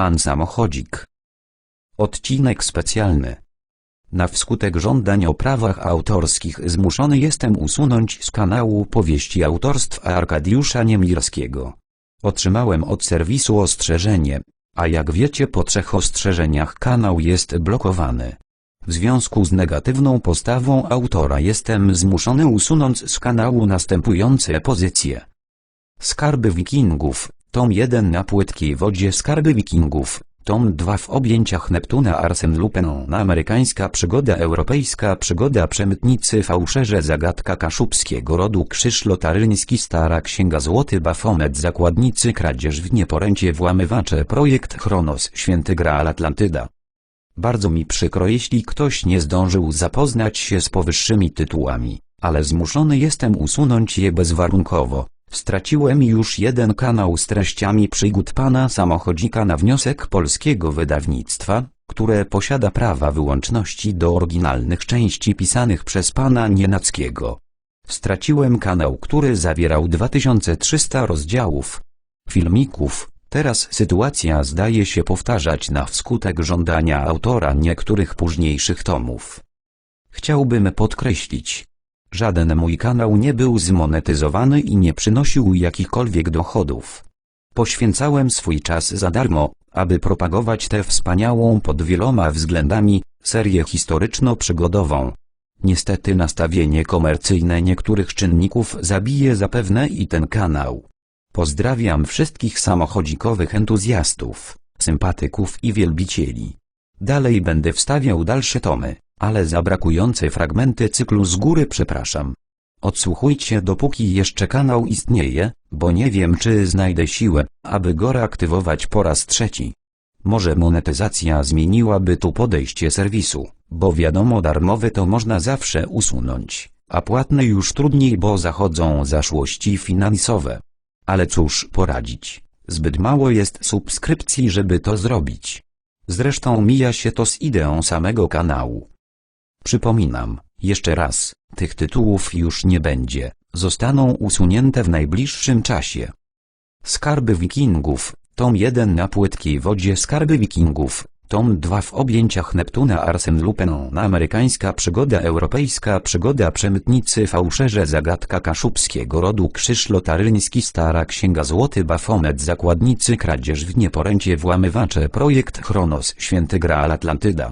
Pan samochodzik. Odcinek specjalny. Na wskutek żądań o prawach autorskich zmuszony jestem usunąć z kanału powieści autorstwa Arkadiusza Niemirskiego. Otrzymałem od serwisu ostrzeżenie, a jak wiecie po trzech ostrzeżeniach kanał jest blokowany. W związku z negatywną postawą autora jestem zmuszony usunąć z kanału następujące pozycje. Skarby Wikingów, tom 1 na płytkiej wodzie Skarby Wikingów, tom 2 w objęciach Neptuna Arsène Lupin amerykańska przygoda europejska przygoda przemytnicy fałszerze zagadka kaszubskiego rodu krzyż lotaryński stara księga złoty Bafomet zakładnicy kradzież w nieporęcie włamywacze projekt Chronos święty Graal Atlantyda. Bardzo mi przykro jeśli ktoś nie zdążył zapoznać się z powyższymi tytułami, ale zmuszony jestem usunąć je bezwarunkowo. Straciłem już jeden kanał z treściami przygód pana samochodzika na wniosek polskiego wydawnictwa, które posiada prawa wyłączności do oryginalnych części pisanych przez pana Nienackiego. Straciłem kanał, który zawierał 2300 rozdziałów, filmików, Teraz sytuacja zdaje się powtarzać na wskutek żądania autora niektórych późniejszych tomów. Chciałbym podkreślić, żaden mój kanał nie był zmonetyzowany i nie przynosił jakichkolwiek dochodów. Poświęcałem swój czas za darmo, aby propagować tę wspaniałą pod wieloma względami serię historyczno-przygodową. Niestety nastawienie komercyjne niektórych czynników zabije zapewne i ten kanał. Pozdrawiam wszystkich samochodzikowych entuzjastów, sympatyków i wielbicieli. Dalej będę wstawiał dalsze tomy, ale za brakujące fragmenty cyklu z góry przepraszam. Odsłuchujcie dopóki jeszcze kanał istnieje, bo nie wiem czy znajdę siłę, aby go reaktywować po raz trzeci. Może monetyzacja zmieniłaby tu podejście serwisu, bo wiadomo darmowe to można zawsze usunąć, a płatne już trudniej bo zachodzą zaszłości finansowe. Ale cóż poradzić, zbyt mało jest subskrypcji żeby to zrobić. Zresztą mija się to z ideą samego kanału. Przypominam, jeszcze raz, tych tytułów już nie będzie, zostaną usunięte w najbliższym czasie. Skarby Wikingów, tom 1 na płytkiej wodzie Skarby Wikingów, tom 2 w objęciach Neptuna Arsène Lupin amerykańska przygoda europejska przygoda przemytnicy fałszerze zagadka kaszubskiego rodu krzyż lotaryński stara księga złoty Bafomet zakładnicy kradzież w nieporęcie włamywacze projekt Chronos święty Graal Atlantyda.